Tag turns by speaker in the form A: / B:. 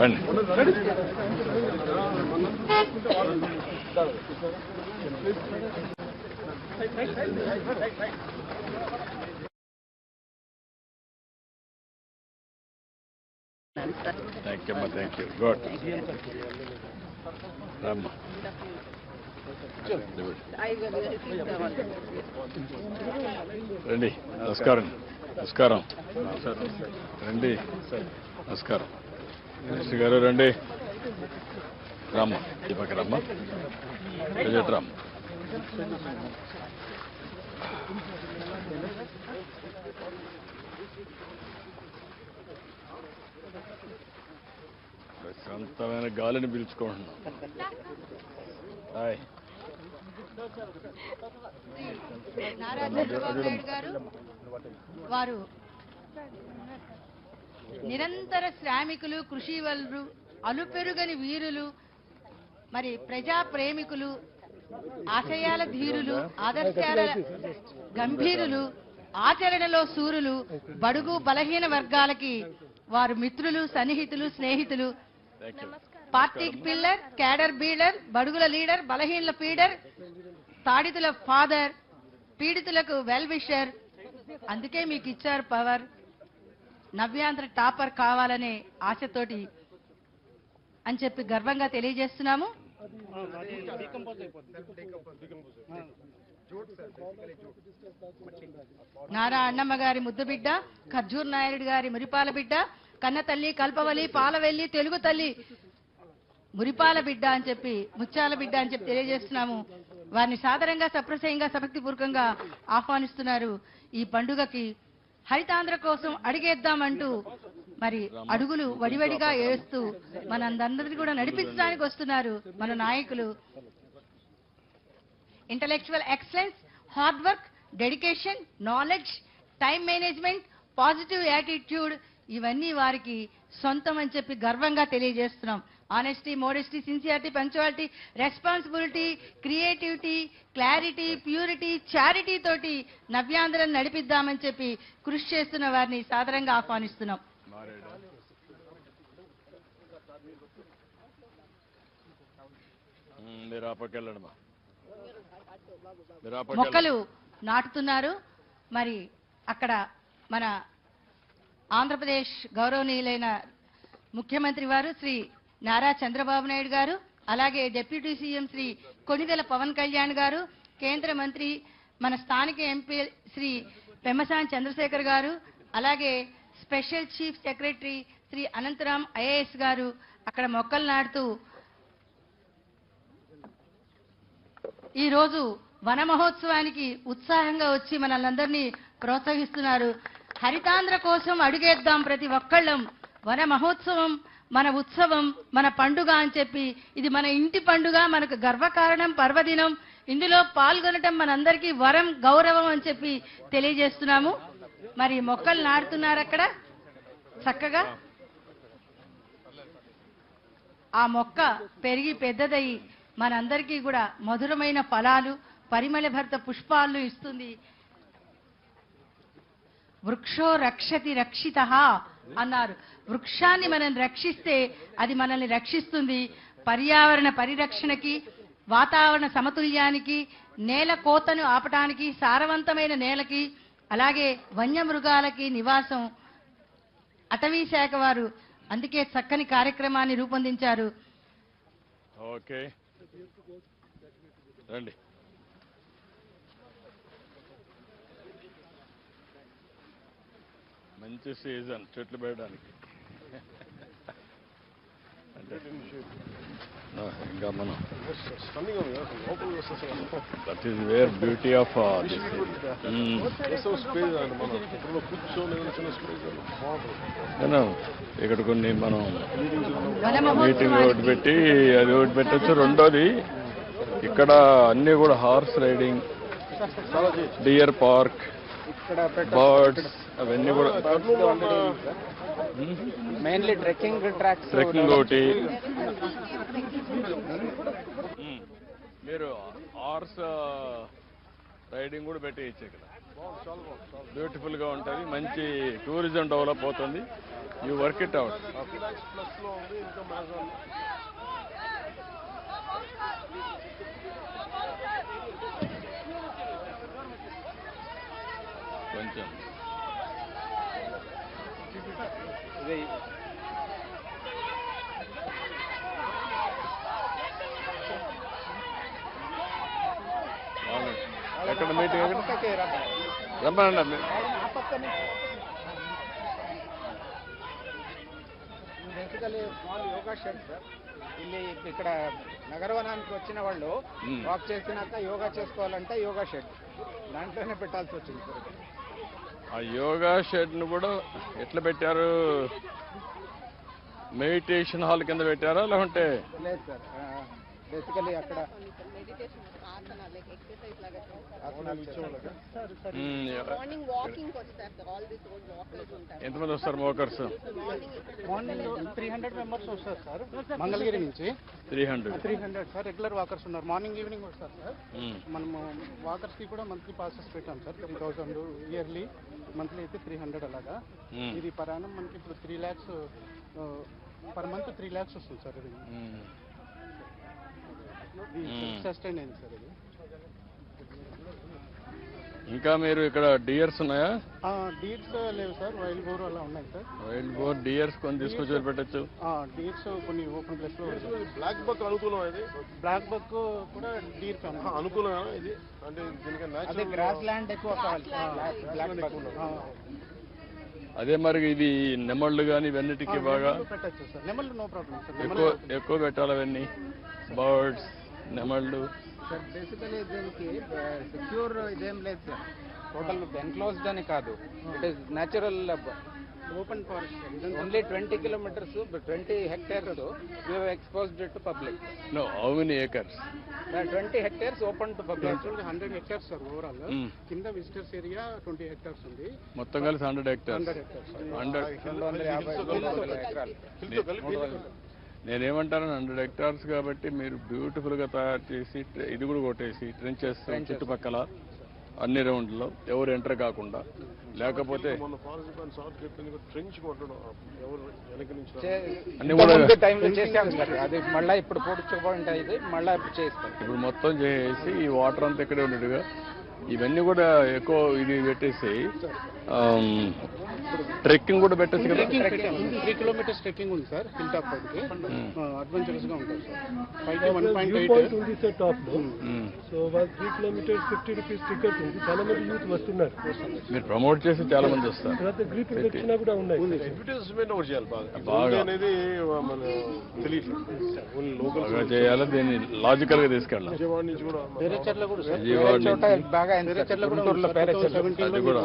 A: రండి thank you అమ్మా thank you good రామ్మా రండి. నమస్కారం. నమస్కారం. రండి. నమస్కారం. మినిస్టర్ గారు రండి. రమ్మ ఈ పక్క రమ్మ. ప్రజెట్ రామ్ ప్రశాంతమైన గాలిని పీల్చుకుంటున్నాం. హాయ్.
B: నారా చంద్రబాబు నాయుడు గారు వారు నిరంతర శ్రామికులు కృషి వలరు అలుపెరుగని వీరులు మరి ప్రజా ప్రేమికులు ఆశయాల ధీరులు ఆదర్శాల గంభీరులు ఆచరణలో సూరులు బడుగు బలహీన వర్గాలకి వారు మిత్రులు సన్నిహితులు స్నేహితులు. పార్టీ పిల్లర్ క్యాడర్ బీడర్ బడుగుల లీడర్ బలహీనల పీడర్ తాడితుల ఫాదర్ పీడితులకు వెల్ విషర్ అందుకే మీకు ఇచ్చారు పవర్. నవ్యాంధ్ర టాపర్ కావాలనే ఆశతోటి అని చెప్పి గర్వంగా తెలియజేస్తున్నాము. నారా అన్నమ్మ గారి ముద్దు బిడ్డ ఖర్జూర్ నాయుడు గారి మురిపాల బిడ్డ కన్న తల్లి కల్పవలి పాలవెల్లి తెలుగు తల్లి మురిపాల బిడ్డ అని చెప్పి ముత్యాల బిడ్డ అని చెప్పి తెలియజేస్తున్నాము. వారిని సాధారణంగా సప్రశయంగా సభక్తిపూర్వకంగా ఆహ్వానిస్తున్నారు ఈ పండుగకి హరితాంధ్ర కోసం అడిగేద్దామంటూ మరి అడుగులు వడివడిగా వేస్తూ మనందరినీ కూడా నడిపించడానికి వస్తున్నారు మన నాయకులు. Intellectual excellence hard work dedication knowledge time management positive attitude ఇవన్నీ వారికి సొంతం అని చెప్పి గర్వంగా తెలియజేస్తున్నాం. Honesty modesty sincerity punctuality responsibility creativity clarity purity charity తోటి నవ్యాంధ్రం నడిపిద్దామని చెప్పి కృషి చేస్తున్న వారిని సాదరంగా ఆహ్వానిస్తున్నాం. మొక్కలు నాటుతున్నారు. మరి అక్కడ మన ఆంధ్రప్రదేశ్ గౌరవనీయులైన ముఖ్యమంత్రి వారు శ్రీ నారా చంద్రబాబు నాయుడు గారు అలాగే డిప్యూటీ సీఎం శ్రీ కొనిదెల పవన్ కళ్యాణ్ గారు కేంద్ర మంత్రి మన స్థానిక ఎంపీ శ్రీ పెమ్మసాని చంద్రశేఖర్ గారు అలాగే special chief secretary Shri Anantaram IAS గారు అక్కడ మొక్కలు నాటుతూ ఈరోజు వన మహోత్సవానికి ఉత్సాహంగా వచ్చి మనల్ని ప్రోత్సహిస్తున్నారు. హరితాంధ్ర కోసం అడుగేద్దాం ప్రతి ఒక్కళ్ళం. వన మహోత్సవం మన ఉత్సవం మన పండుగ అని చెప్పి ఇది మన ఇంటి పండుగ మనకు గర్వకారణం పర్వదినం. ఇందులో పాల్గొనటం మనందరికీ వరం గౌరవం అని చెప్పి తెలియజేస్తున్నాము. మరి మొక్కలు నాటుతున్నారు అక్కడ. చక్కగా. ఆ మొక్క పెరిగి పెద్దదయ్యి మనందరికీ కూడా మధురమైన ఫలాలు పరిమళ భర్త పుష్పాలను ఇస్తుంది. వృక్షో రక్షతి రక్షిత. అన్నారు. వృక్షాన్ని మనం రక్షిస్తే అది మనల్ని రక్షిస్తుంది. పర్యావరణ పరిరక్షణకి వాతావరణ సమతుల్యానికి నేల కోతను ఆపటానికి సారవంతమైన నేలకి అలాగే వన్యమృగాలకి నివాసం. అటవీ శాఖ వారు అందుకే చక్కని కార్యక్రమాన్ని రూపొందించారు.
A: ఓకే. రండి. మంచి సీజన్ చెట్లు పెట్టడానికి అంటే ఇంకా మనం that is where beauty of ఇక్కడ కొన్ని మనం మీటింగ్ ఒకటి పెట్టి అది ఒకటి పెట్టచ్చు. రెండోది ఇక్కడ అన్ని కూడా horse riding deer park birds అవన్నీ కూడా
C: మెయిన్లీ ట్రెక్కింగ్ ట్రాక్స్
A: ట్రెక్కింగ్ ఒకటి. మీరు హార్స్ రైడింగ్ కూడా పెట్టేయచ్చు ఇక్కడ బ్యూటిఫుల్గా ఉంటుంది. మంచి టూరిజం డెవలప్ అవుతుంది. యూ వర్క్ ఇట్ అవుట్ కొంచెం
C: ఇది
A: బాగుంది. ఎక్కడ మీటింగ్ ఎక్కడ
C: పక్కకే రా.
A: రమ్మనండి
C: ఆ పక్కనే basically small yoga shed sir ಇಲ್ಲಿ ఇక్కడ నగరవనానికి వచ్చిన వాళ్ళు
A: మ్మ్.
C: వాక్ చేసినాక యోగా చేసుకోవాలంటే యోగా షెడ్ దాంట్లోనే పెట్టాల్సి వచ్చింది సార్
A: ఆ యోగా షెడ్ను కూడా ఎట్లా పెట్టారు? మెడిటేషన్ హాల్ కింద పెట్టారా? లేకుంటే
C: లేదు సార్. బేసికలీ అక్కడ
D: వస్తారు వాకర్స్
A: ఎంతమంది వస్తారు మోకర్స్
D: మార్నింగ్
E: త్రీ హండ్రెడ్ మెంబర్స్ వస్తారు సార్. మంగళగిరి నుంచి.
A: Three hundred
E: three hundred sir. Regular walkers ఉన్నారు. మార్నింగ్ ఈవినింగ్ వస్తారు సార్. మనము వాకర్స్కి కూడా మంత్లీ పాసెస్ పెట్టాం sir. Three thousand yearly monthly అయితే త్రీ హండ్రెడ్ అలాగా. ఇది పర్ యానం మనకి ఇప్పుడు three lakhs per month three lakhs వస్తుంది సార్. ఇది. సస్టైన్ అయింది సార్ ఇది.
A: ఇంకా మీరు ఇక్కడ డియర్స్ ఉన్నాయా?
E: డీట్స్ లేవు సార్. వైల్డ్ బోర్ అలా ఉన్నాయి సార్.
A: వైల్డ్ బోర్ డియర్స్ కొన్ని తీసుకొచ్చి పెట్టచ్చు.
E: డీట్స్ కొన్ని ఓపెన్ ప్లేస్లో
F: బ్లాక్ బక్ అనుకూలం ఇది?
E: బ్లాక్ బక్ కూడా డీర్ ఫ్యామిలీ
F: అనుకూలమేనా ఇది? అంటే దీనికి
C: గ్రాస్ ల్యాండ్ ఎక్కువ కావాలి. బ్లాక్ బక్
A: అదే మరి ఇది నెమళ్ళు కానీ ఇవన్నిటికీ బాగా
E: పెట్టచ్చు సార్. నెమల్ నో ప్రాబ్లం సార్.
A: ఎక్కువ ఎక్కువ పెట్టాలి అవన్నీ. బర్డ్స్ నెమళ్ళు.
C: సార్ బేసికలీ దీనికి సెక్యూర్ ఇదేం లేదు సార్ టోటల్ ఎన్క్లోజ్డ్ అని కాదు. It
E: is natural
C: open forest only twenty kilometres twenty hectares you exposed
A: to public no how
C: many acres twenty hectares open
E: to public hundred hectares sir
A: overall.
E: కింద visitors area twenty hectares ఉంది.
A: మొత్తం కలిసి hundred hectares
E: hundred hectares
A: hundred
C: రెండు
A: నేనేమంటాను hundred hectares కాబట్టి మీరు బ్యూటిఫుల్గా తయారు చేసి ఇది కూడా కొట్టేసి ట్రెంచెస్ చుట్టుపక్కల అన్ని రౌండ్లో ఎవరు ఎంటర్ కాకుండా. లేకపోతే
C: ఇప్పుడు
A: మొత్తం చేసి ఈ వాటర్ అంతా ఇక్కడే ఉన్నట్టుగా ఇవన్నీ కూడా ఎక్కువ ఇది పెట్టేసి ట్రెక్కింగ్ కూడా పెట్టేసి కదా?
E: త్రీ కిలోమీటర్స్ ట్రెక్కింగ్ ఉంది సార్ హిల్ టాప్ పైకి అడ్వెంచరస్గా ఉంటుంది sir. One point
G: view
E: eight
G: point ఉంది సార్ టాప్. సో వాళ్ళు three kilometres fifty rupees ticket ఉంది. చాలా మంది యూత్ వస్తున్నారు.
A: మీరు ప్రమోట్ చేసి చాలా మంది వస్తారు.
G: తర్వాత గ్రూప్ వచ్చినా కూడా ఉన్నాయి
F: అడ్వర్టైజ్మెంట్ ఒకటి చేయాలి బాగా.
A: బాగా.
F: ఇది అనేది మన తెలియట్లేదు ఓన్లీ లోకల్
A: బాగా చేయాలి దీన్ని లాజికల్గా తీసుకెళ్ళాలి.
F: విజయవాడ నుంచి కూడా
E: వేరే
C: చోట
A: నుంచి.
C: బాగా సార్. గుంటూరులో
A: కూడా.